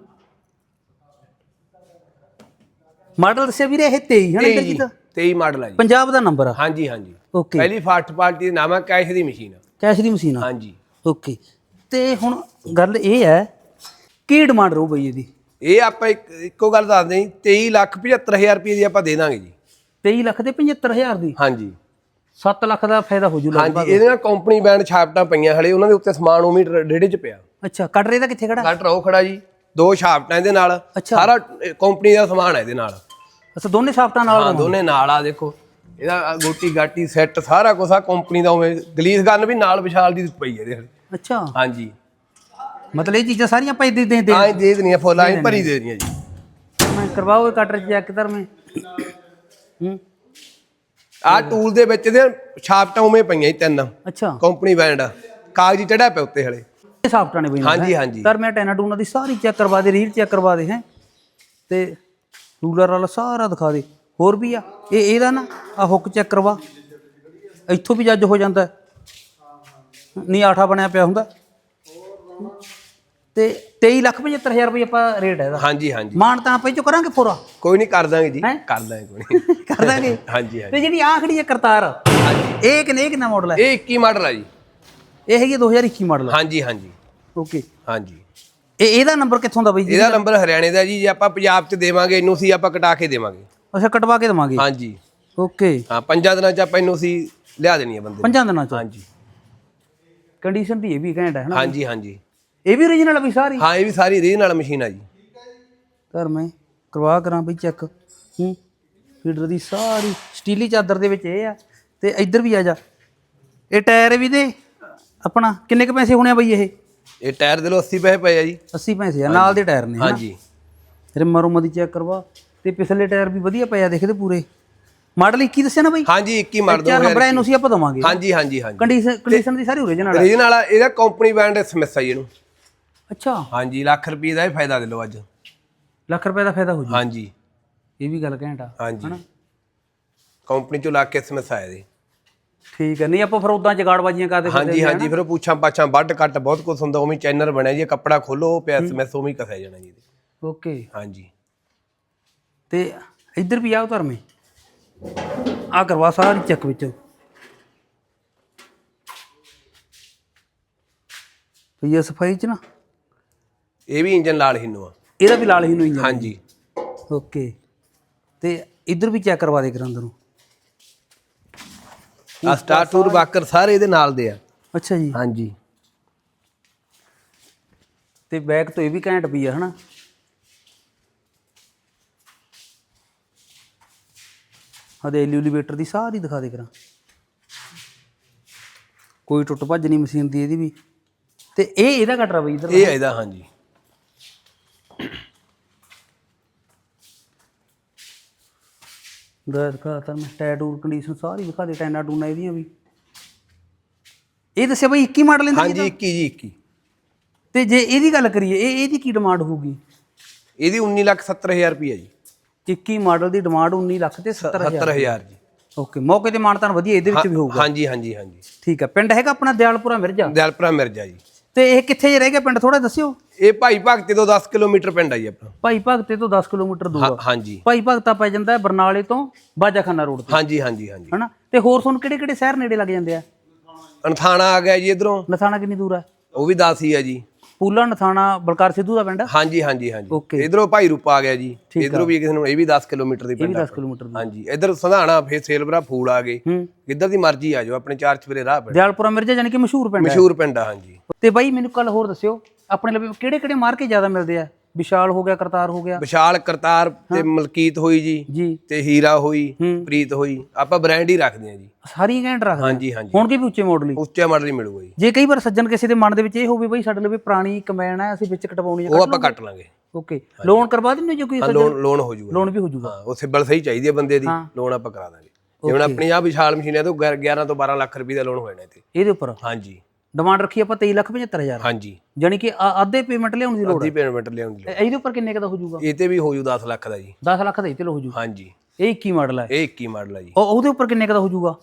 ਮਾਡਲ ਦੱਸਿਆ ਵੀਰੇ ਇਹ 23 ਹੈ ਨਾ 23 ਇੱਧਰ ਜੀ ਦਾ 23 ਮਾਡਲ ਆ ਜੀ। ਪੰਜਾਬ ਦਾ ਨੰਬਰ ਆ। ਹਾਂਜੀ ਹਾਂਜੀ। ਓਕੇ ਪਹਿਲੀ ਫਾਸਟ ਪਾਰਟੀ ਦਾ ਨਾਮ ਹੈ ਕੈਸ਼ ਦੀ ਮਸ਼ੀਨ ਕੈਸ਼ ਦੀ ਮਸ਼ੀਨ ਆ। ਹਾਂਜੀ। ਓਕੇ ਤੇ ਹੁਣ ਗੱਲ ਇਹ ਹੈ ਕੀ ਡਿਮਾਂਡ ਰਹੂ ਬਈ ਇਹਦੀ? ਇਹ ਆਪਾਂ ਇੱਕ ਇੱਕੋ ਗੱਲ ਦੱਸਦੇ ਜੀ 23 ਲੱਖ 75000 ਰੁਪਏ ਦੀ ਆਪਾਂ ਦੇ ਦਾਂਗੇ ਜੀ। 23 ਲੱਖ ਦੇ 75000 ਦੀ? ਹਾਂਜੀ। 7 ਲੱਖ ਦਾ ਫਾਇਦਾ ਹੋ ਜੂ ਲਗਭਗ। ਹਾਂਜੀ ਇਹਦੇ ਨਾਲ ਕੰਪਨੀ ਬੈਂਡ ਛਾਪਟਾਂ ਪਈਆਂ ਹਲੇ ਉਹਨਾਂ ਦੇ ਉੱਤੇ ਸਮਾਨ ਉਮੀ ਰੇੜੇ 'ਚ ਪਿਆ। ਅੱਛਾ ਕਟਰੇ ਦਾ ਕਿੱਥੇ ਖੜਾ? ਕੱਟ ਰੋ ਖੜਾ ਜੀ ਦੋ ਛਾਪਟਾਂ ਇਹਦੇ ਨਾਲ। ਸਾਰਾ ਕੰਪਨੀ ਦਾ ਸਮਾਨ ਹੈ ਇਹਦੇ ਨਾਲ। ਅੱਛਾ ਦੋਨੇ ਸਾਫਟਾਂ ਨਾਲ ਹਾਂ ਦੋਨੇ ਨਾਲ ਆ ਦੇਖੋ। ਇਹਦਾ ਗੋਟੀ ਗਾਟੀ ਸੈੱਟ ਸਾਰਾ ਕੁਝ ਆ ਕੰਪਨੀ ਦਾ ਉਵੇਂ। ਗਲੀਸ ਗਨ ਵੀ ਨਾਲ ਵਿਸ਼ਾਲ ਦੀ ਪਈ ਹੈ ਇਹਦੇ ਅੱਛਾ। ਹਾਂਜੀ। ਮਤਲਬ ਇਹ ਚੀਜ਼ਾਂ ਸਾਰੀਆਂ ਆਪਾਂ ਦੇ ਦੇ ਦੇ ਆਏ ਦੇ ਦੇਣੀਆਂ ਫੁੱਲ ਆਏ ਭਰੀ ਦੇ ਦੇਣੀਆਂ ਜੀ। ਮੈਂ ਕਰਵਾਓ ਇਹ ਕਟਰ ਚੈੱਕ ਕਰ ਮੈਂ। ਹੂੰ। ਆਹ ਟੂਲ ਦੇ ਵਿੱਚ ਦੇ ਛਾਪਟਾਂ ਉਵੇਂ ਪਈਆਂ ਜੀ ਤਿੰਨ। ਅੱਛਾ। ਕੰਪਨੀ ਬੈਂਡ ਕਾਗਜ਼ੀ ਚੜਿਆ ਪਿਆ ਉੱਤੇ ਹਲੇ। ਸਾਫਟਾਂ ਨੇ ਬਈ ਹਾਂਜੀ ਹਾਂਜੀ। ਸਰ ਮੈਂ ਟੈਨਾ ਟੂਨਾ ਦੀ ਸਾਰੀ ਚੈੱਕ ਕਰਵਾ ਦੇ ਰੀਲ ਚੈੱਕ ਕਰਵਾ ਦੇ ਹੈ? ਤੇ ਰੂਲਰ ਵਾਲਾ ਸਾਰਾ ਦਿਖਾ ਦੇ। ਹੋਰ ਵੀ ਆ। ਇਹ ਇਹਦਾ ਨਾ ਆ ਹੁੱਕ ਚੈੱਕ ਕਰਵਾ। ਇੱਥੋਂ ਵੀ ਜੱਜ ਹੋ ਜਾਂਦਾ। ਨਹੀਂ ਆਠਾ ਬਣਿਆ ਪਿਆ ਹੁੰਦਾ। ਤੇ 23 ਲੱਖ 75000 ਰੁਪਏ ਆਪਾਂ ਰੇਟ ਹੈ ਇਹਦਾ। ਹਾਂਜੀ ਹਾਂਜੀ। ਮਾਨ ਤਾਂ ਆਪਾਂ ਇਹ ਚੋਂ ਕਰਾਂਗੇ ਪੂਰਾ। ਕੋਈ ਨਹੀਂ ਕਰ ਦਾਂਗੇ ਜੀ। ਹੈਂ? ਕਰ ਦਾਂਗੇ ਕੋਈ [laughs] ਨਹੀਂ। ਕਰ ਦਾਂਗੇ। ਹਾਂਜੀ ਹਾਂਜੀ। ਤੇ ਜਿਹੜੀ ਆਖੜੀ ਹੈ ਕਰਤਾਰ ਇਹ ਕਿੰਨੇ ਕਿੰਨਾ ਮਾਡਲ ਹੈ? ਇਹ 21 ਮਾਡਲ ਆ ਜੀ। ਇਹ ਹੈਗੀ ਹੈ 2021 ਮਾਡਲ। ਹਾਂਜੀ ਹਾਂਜੀ। ਓਕੇ ਹਾਂਜੀ। ਇਹ ਇਹਦਾ ਨੰਬਰ ਕਿੱਥੋਂ ਦਾ ਬਈ ਜੀ? ਇਹਦਾ ਨੰਬਰ ਹਰਿਆਣੇ ਦਾ ਜੀ ਜੇ ਆਪਾਂ ਪੰਜਾਬ 'ਚ ਦੇਵਾਂਗੇ ਇਹਨੂੰ ਸੀ ਆਪਾਂ ਕਟਾ ਕੇ ਦੇਵਾਂਗੇ। ਅੱਛਾ ਕਟਵਾ ਕੇ ਦਵਾਂਗੇ? ਹਾਂਜੀ। ਓਕੇ। ਹਾਂ ਪੰਜਾਂ ਦਿਨਾਂ 'ਚ ਆਪਾਂ ਇਹਨੂੰ ਸੀ ਲਿਆ ਦੇਣੀ ਹੈ ਬੰਦੇ ਨੂੰ। ਪੰਜਾਂ ਦਿਨਾਂ ਚ? ਹਾਂਜੀ। ਕੰਡੀਸ਼ਨ ਦੀ ਇਹ ਵੀ ਘੈਂਟ ਹੈ ਹਨਾ ਹਾਂਜੀ ਹਾਂਜੀ। ਇਹ ਵੀ origignal ਆ ਬਈ ਸਾਰੀ? ਹਾਂ ਇਹ ਵੀ ਸਾਰੀ ਰੀਜ ਨਾਲ ਮਸ਼ੀਨ ਆ ਜੀ। ਕਰ ਮੈਂ ਕਰਵਾ ਕਰਾਂ ਬਈ ਚੈੱਕ ਹੂੰ ਫੀਡਰ ਦੀ ਸਾਰੀ ਸਟੀਲੀ ਚਾਦਰ ਦੇ ਵਿੱਚ ਇਹ ਆ ਤੇ ਇੱਧਰ ਵੀ ਆ ਜਾ। ਇਹ ਟਾਇਰ ਵੀ ਦੇ। ਆਪਣਾ ਕਿੰਨੇ ਕ ਪੈਸੇ ਹੋਣੇ ਆ ਬਈ ਇਹ? ਇਹ ਟਾਇਰ ਦੇ ਲੋ 80 ਪੈਸੇ ਪਏ ਆ ਜੀ। 80 ਪੈਸੇ ਆ ਨਾਲ ਦੇ ਟਾਇਰ ਨੇ ਹਨਾ? ਹਾਂਜੀ। ਰੁਮਾ ਦੀ ਚੈੱਕ ਕਰਵਾ। ਤੇ ਪਿਛਲੇ ਟਾਇਰ ਵੀ ਵਧੀਆ ਪਏ ਆ ਦੇਖਦੇ ਪੂਰੇ। ਮਾਡਲ 21 ਦੱਸਿਆ ਨਾ ਬਈ? ਹਾਂਜੀ 21 ਮਾਡਲ ਚਾਰ ਨੰਬਰ ਇਹਨੂੰ ਸੀ ਆਪਾਂ ਦਵਾਂਗੇ। ਹਾਂਜੀ ਹਾਂਜੀ ਹਾਂਜੀ। ਕੰਡੀਸ਼ਨ ਕੰਡੀਸ਼ਨ ਦੀ ਸਾਰੀ origignal ਆ। ਰੀਜ ਨਾਲ ਇਹਦਾ ਕੰਪਨੀ ਬੈਂਡ ਸਮਿਸ ਆ ਜੀ ਇਹਨੂੰ। ਅੱਛਾ। ਹਾਂਜੀ ਲੱਖ ਰੁਪਏ ਦਾ ਇਹ ਫਾਇਦਾ ਦੇ ਲਓ ਅੱਜ। ਲੱਖ ਰੁਪਏ ਦਾ ਫਾਇਦਾ ਹੋ ਜੂ। ਹਾਂਜੀ। ਇਹ ਵੀ ਗੱਲ ਘੈਂਟ ਆ ਹਾਂਜੀ। ਕੰਪਨੀ ਚੋਂ ਲੱਖ ਕੇ ਸਮਿਸ ਆਇਆ ਜੀ। ਠੀਕ ਹੈ ਨਹੀਂ ਆਪਾਂ ਫਿਰ ਉਦਾਂ ਜਗਾੜਬਾਜ਼ੀਆਂ ਕਰਦੇ ਫਿਰਦੇ ਹਾਂਜੀ ਹਾਂਜੀ ਫਿਰ ਉਹ ਪੁੱਛਾਂ ਪਾਛਾਂ ਵੱਡ ਕੱਟ ਬਹੁਤ ਕੁਝ ਹੁੰਦਾ ਉਵੇਂ ਚੈਨਲ ਬਣਿਆ ਜੀ ਕੱਪੜਾ ਖੋਲੋ ਪਿਆ ਸਮਿਸ ਉਵੇਂ ਹੀ ਕਸਿਆ ਜਾਣਾ ਜੀ। ਓਕੇ। ਹਾਂਜੀ। ਤੇ ਇੱਧਰ ਵੀ ਆਓ ਧਰਮੇ। ਆ ਕਰਵਾ ਸਾਰੀ ਚੈੱਕ ਵਿੱਚ। ਪਈ ਆ ਸਫ਼ਾਈ ਚ ਨਾ। ਇਹ ਵੀ ਇੰਜਨ ਲਾਲ ਹਿੰਨੂ ਆ। ਇਹਦਾ ਵੀ ਲਾਲ ਹੀ ਨੂੰ ਇੰਜਨ ਹਾਂਜੀ। ਓਕੇ। ਤੇ ਇੱਧਰ ਵੀ ਚੈੱਕ ਕਰਵਾ ਦੇ ਕਰਾਂ ਅੰਦਰ ਨੂੰ। ਆ ਸਟਾਰ ਟੂਰ ਬਾਕਰ ਸਾਰੇ ਇਹਦੇ ਨਾਲ ਦੇ ਆ। ਅੱਛਾ ਜੀ। ਹਾਂਜੀ। ਤੇ ਬੈਕ ਤੋਂ ਇਹ ਵੀ ਘੈਂਟ ਪਈ ਆ ਹਨਾ? ਹਦੇ ਐਲੀਵੇਟਰ ਦੀ ਸਾਰੀ ਦਿਖਾ ਦੇ ਕਰਾਂ। ਕੋਈ ਟੁੱਟ ਭੱਜ ਨਹੀਂ ਮਸ਼ੀਨ ਦੀ ਇਹਦੀ ਵੀ। ਤੇ ਇਹ ਇਹਦਾ ਕਟਰਾ ਬਈ ਇਧਰ ਇਹ ਇਹਦਾ ਹਾਂਜੀ। ਦਾ ਦਿਖਾ ਤਾ ਮੈਂ ਟੈਟੂ ਕੰਡੀਸ਼ਨ ਸਾਰੀ ਦਿਖਾ ਦੇ ਟੈਨਾ ਟੂਨਾ ਇਹਦੀਆਂ ਵੀ। ਇਹ ਦੱਸਿਆ ਬਈ 21 ਮਾਡਲ ਇਹਦਾ ਹਾਂਜੀ 21 ਜੀ 21 ਤੇ ਜੇ ਇਹਦੀ ਗੱਲ ਕਰੀਏ ਇਹ ਇਹਦੀ ਕੀ ਡਿਮਾਂਡ ਹੋਊਗੀ? ਇਹਦੀ 19 ਲੱਖ 70 ਹਜ਼ਾਰ ਰੁਪਏ ਜੀ। 21 ਮਾਡਲ ਦੀ ਡਿਮਾਂਡ 19 ਲੱਖ ਤੇ 70000 70 ਹਜ਼ਾਰ। ਜੀ। ਓਕੇ ਮੌਕੇ ਤੇ ਮਾਨਤਾਨ ਵਧੀਆ ਇਹਦੇ ਵਿੱਚ ਵੀ ਹੋਊਗਾ। ਹਾਂਜੀ ਹਾਂਜੀ ਹਾਂਜੀ। ਠੀਕ ਹੈ ਪਿੰਡ ਹੈਗਾ ਆਪਣਾ ਦਿਆਲਪੁਰਾ ਮਿਰਜ਼ਾ? ਦਿਲਪੁਰਾ ਮਿਰਜ਼ਾ ਜੀ। ਤੇ ਇਹ ਕਿੱਥੇ ਜੇ ਰਹਿ ਗਿਆ ਪਿੰਡ? ਥੋੜਾ ਦੱਸਿਓ। ਇਹ ਭਾਈ ਭਗਤੇ ਤੋਂ 10 ਕਿਲੋਮੀਟਰ ਪਿੰਡ ਆ ਜੀ ਆਪਣਾ। ਭਾਈ ਭਗਤੇ ਤੋਂ 10 ਕਿਲੋਮੀਟਰ ਦੂਰ ਹਾਂ- ਆ ਹਾਂਜੀ। ਭਾਈ ਭਗਤਾ ਪੈ ਜਾਂਦਾ ਹੈ ਬਰਨਾਲੇ ਤੋਂ ਬਾਜਾਖਾਨਾ ਰੋਡ ਤੇ। ਹਾਂਜੀ ਹਾਂਜੀ ਹਾਂਜੀ। ਹਨਾ? ਤੇ ਹੋਰ ਤੁਹਾਨੂੰ ਕਿਹੜੇ ਕਿਹੜੇ ਸ਼ਹਿਰ ਨੇੜੇ ਲੱਗ ਜਾਂਦੇ ਆ? ਅਨਥਾਣਾ ਆ ਗਿਆ ਜੀ ਇਧਰੋਂ। ਨਥਾਣਾ ਕਿੰਨੀ ਦੂਰ ਆ? ਉਹ ਵੀ 10 ਹੀ ਆ ਜੀ। ਪੂਲਾ ਨਥਾਣਾ ਬਲਕਾਰ ਸਿੱਧੂ ਦਾ ਪਿੰਡ? ਆ? ਹਾਂਜੀ ਹਾਂਜੀ ਹਾਂਜੀ। Okay. ਇਧਰੋਂ ਭਾਈ ਰੂਪਾ ਆ ਗਿਆ ਜੀ। ਇਧਰੋਂ ਵੀ ਕਿਸੇ ਨੂੰ ਇਹ ਵੀ 10 ਕਿਲੋਮੀਟਰ ਦੀ ਇਹ ਵੀ ਪਿੰਡ 10 ਕਿਲੋਮੀਟਰ ਦੂਰ ਹਾਂਜੀ ਇਧਰ ਸੰਧਾਣਾ ਫੇਰ ਸੇਲਬਰਾ ਫੂਲ ਆ ਗਏ। ਹੂੰ। ਕਿੱਧਰ ਦੀ ਮਰਜ਼ੀ ਆ ਜਾਓ ਆਪਣੇ ਚਾਰ ਚਫੇਰੇ ਰਾਹ ਪਿੰਡ ਦਿਆਲਪੁਰਾ ਮਿਰਜ਼ਾ ਜਾਨੀ ਕਿ ਮਸ਼ਹੂਰ ਪਿੰਡ ਹੈ ਮਸ਼ਹੂਰ ਪਿੰਡ ਆ ਹਾਂਜੀ। ਤੇ ਬਾਈ ਮੈਨੂੰ ਕੱਲ ਹੋਰ ਦੱਸਿਓ ਆਪਣੇ ਲਈ ਕਿਹੜੇ ਕਿਹੜੇ ਮਾਰਕੇ ਜ਼ਿਆਦਾ ਮਿਲਦੇ ਆ? ਵਿਸ਼ਾਲ ਹੋ ਗਿਆ ਕਰਤਾਰ ਹੋ ਗਿਆ। ਵਿਸ਼ਾਲ ਕਰਤਾਰ ਤੇ ਮਲਕੀਤ ਹੋਈ ਜੀ ਤੇ ਹੀਰਾ ਹੋਈ। ਪ੍ਰੀਤ ਹੋਈ। ਆਪਾਂ ਬ੍ਰਾਂਡ ਹੀ ਰੱਖਦੇ ਆ ਜੀ। ਸਾਰੀ ਘੈਂਟ ਰੱਖਦੇ। ਹਾਂਜੀ ਹਾਂਜੀ। ਹੁਣ ਕੀ ਵੀ ਉੱਚੇ ਮਾਡਲ ਹੀ। ਉੱਚਾ ਮਾਡਲ ਹੀ ਮਿਲੂਗਾ ਜੀ। ਜੇ ਕਈ ਵਾਰ ਸੱਜਣ ਕਿਸੇ ਦੇ ਮਨ ਦੇ ਵਿੱਚ ਇਹ ਹੋਵੇ ਬਈ ਸਾਡੇ ਲਈ ਪੁਰਾਣੀ ਕਮੈਨ ਹੈ ਅਸੀਂ ਵਿੱਚ ਕਟਵਾਉਣੀ ਹੈ ਉਹ ਆਪਾਂ ਕੱਟ ਲਾਂਗੇ। ਓਕੇ ਲੋਨ ਕਰਵਾ ਦਿੰਦੇ ਜੇ ਕੋਈ ਲੋਨ ਲੋਨ ਹੋ ਜਾਊਗਾ ਲੋਨ ਵੀ ਹੋ ਜਾਊਗਾ ਹਾਂ ਉਹ ਸਿਬਲ ਸਹੀ ਚਾਹੀਦੀ ਹੈ ਬੰਦੇ ਦੀ। ਲੋਨ ਆਪਾਂ ਕਰਾ ਦਾਂਗੇ। ਜਿਵੇਂ ਆਪਣੀ ਆ ਵਿਸ਼ਾਲ ਮਸ਼ੀਨ ਹੈ ਤਾਂ 11 ਤੋਂ 12 ਲੱਖ ਰੁਪਏ ਦਾ ਲੋਨ ਹੋ ਜਾਣਾ ਇੱਥੇ। ਇਹਦੇ ਉੱਪਰ? ਹਾਂਜੀ। ਡਿਮਾਂਡ ਰੱਖੀ ਆਪਾਂ 23 ਲੱਖ 75000 ਹਾਂਜੀ। ਜਾਨੀ ਕਿ ਅੱਧੇ ਪੇਮੈਂਟ ਲਿਆਉਣ ਦੀ ਲੋੜ ਅੱਧੀ ਪੇਮੈਂਟ ਲਿਆਉਣ ਦੀ ਲੋੜ। ਹੈ ਇਹਦੇ ਉੱਪਰ ਕਿੰਨੇ ਕ ਦਾ ਹੋ ਜਾਊਗਾ? ਇਹ ਤੇ ਵੀ ਹੋ ਜੂ 10 ਲੱਖ ਦਾ ਜੀ। 10 ਲੱਖ ਦਾ ਹੀ ਤੇ ਹੋ ਜਾਊ ਹਾਂਜੀ। ਇਹ 21 ਮਾਡਲ ਹੈ ਇਹ 21 ਮਾਡਲ ਹੈ ਜੀ। ਉਹ ਉਹਦੇ ਉੱਪਰ ਕਿੰਨੇ ਕ ਦਾ ਹੋ ਜਾਊਗਾ?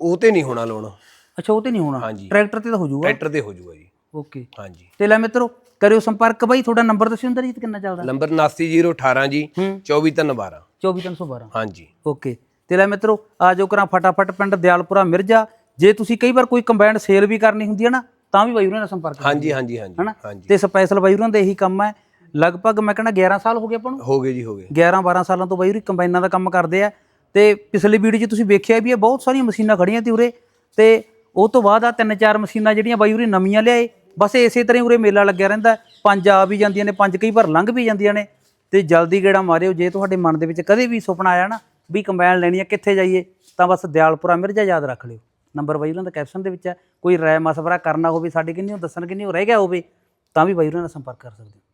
ਉਹ ਤੇ ਨਹੀਂ ਹੋਣਾ ਲੋਨ। ਅੱਛਾ ਉਹ ਤੇ ਨਹੀਂ ਹੋਣਾ। ਹਾਂਜੀ। ਟਰੈਕਟਰ ਤੇ ਤਾਂ ਹੋ ਜਾਊਗਾ। ਟਰੈਕਟਰ ਤੇ ਹੋ ਜੂਗਾ ਜੀ। ਓਕੇ। ਹਾਂਜੀ। ਤੇ ਲੈ ਮਿੱਤਰੋ ਕਰਿਓ ਸੰਪਰਕ ਬਾਈ। ਤੁਹਾਡਾ ਨੰਬਰ ਦੱਸਿਓ ਅੰਦਰ ਕਿੰਨਾ ਚੱਲਦਾ? ਨੰਬਰ 79018 ਜੀ ਹੂੰ। 24312 24312 ਹਾਂਜੀ। ਓਕੇ। ਤੇ ਲੈ ਮਿੱਤਰੋ ਆ ਜੋ ਕਰਾਂ ਫਟਾਫਟ ਪਿੰਡ ਦਿਆਲਪੁਰਾ ਮਿਰਜ਼ਾ। ਜੇ ਤੁਸੀਂ ਕਈ ਵਾਰ ਕੋਈ ਕੰਬਾਈਨ ਸੇਲ ਵੀ ਕਰਨੀ ਹੁੰਦੀ ਹੈ ਨਾ ਤਾਂ ਵੀ ਬਾਈ ਉਹਨਾਂ ਨਾਲ ਸੰਪਰਕ ਹਾਂਜੀ ਹਾਂਜੀ ਹਾਂਜੀ ਹਨਾ? ਹਾਂਜੀ। ਤੇ ਸਪੈਸ਼ਲ ਬਾਈ ਉਹਨਾਂ ਦਾ ਇਹੀ ਕੰਮ ਹੈ ਲਗਭਗ ਮੈਂ ਕਹਿੰਦਾ 11 ਸਾਲ ਹੋ ਗਏ ਆਪਾਂ ਨੂੰ। ਹੋ ਗਏ ਜੀ ਹੋ ਗਏ। 11 12 ਸਾਲਾਂ ਤੋਂ ਬਾਈ ਉਰੀ ਕੰਬਾਈਨਾਂ ਦਾ ਕੰਮ ਕਰਦੇ ਆ। ਤੇ ਪਿਛਲੀ ਵੀਡੀਓ 'ਚ ਤੁਸੀਂ ਵੇਖਿਆ ਵੀ ਇਹ ਬਹੁਤ ਸਾਰੀਆਂ ਮਸ਼ੀਨਾਂ ਖੜੀਆਂ ਤੇ ਉਰੇ। ਤੇ ਉਹ ਤੋਂ ਬਾਅਦ ਆ ਤਿੰਨ ਚਾਰ ਮਸ਼ੀਨਾਂ ਜਿਹੜੀਆਂ ਬਾਈ ਉਰੇ ਨਵੀਆਂ ਲਿਆਏ। ਬਸ ਇਸੇ ਤਰ੍ਹਾਂ ਉਰੇ ਮੇਲਾ ਲੱਗਿਆ ਰਹਿੰਦਾ। ਪੰਜ ਆ ਵੀ ਜਾਂਦੀਆਂ ਨੇ ਪੰਜ ਕਈ ਵਾਰ ਲੰਘ ਵੀ ਜਾਂਦੀਆਂ ਨੇ। ਤੇ ਜਲਦੀ ਗੇੜਾ ਮਾਰਿਓ ਜੇ ਤੁਹਾਡੇ ਮਨ ਦੇ ਵਿੱਚ ਕਦੇ ਵੀ ਸੁਪਨਾ ਆਇਆ ਨਾ ਵੀ ਕੰਬਾਈਨ ਲੈਣੀ ਹੈ ਕਿੱਥੇ ਜਾਈਏ ਤਾਂ ਬਸ ਦਿਆਲਪੁਰਾ ਮਿਰਜ਼ਾ ਯਾਦ ਰੱਖ ਲਿਓ। ਨੰਬਰ ਬਾਈ ਉਹਨਾਂ ਦਾ ਕੈਪਸ਼ਨ ਦੇ ਵਿੱਚ ਹੈ। ਕੋਈ ਰਾਏ ਮਸ਼ਵਰਾ ਕਰਨਾ ਹੋਵੇ, ਸਾਡੇ ਕਿੰਨੀ ਉਹ ਦੱਸਣ ਕਿੰਨੀ ਉਹ ਰਹਿ ਗਿਆ ਹੋਵੇ, ਤਾਂ ਵੀ ਬਾਈ ਉਹਨਾਂ ਨਾਲ ਸੰਪਰਕ ਕਰ ਸਕਦੇ ਹੋ।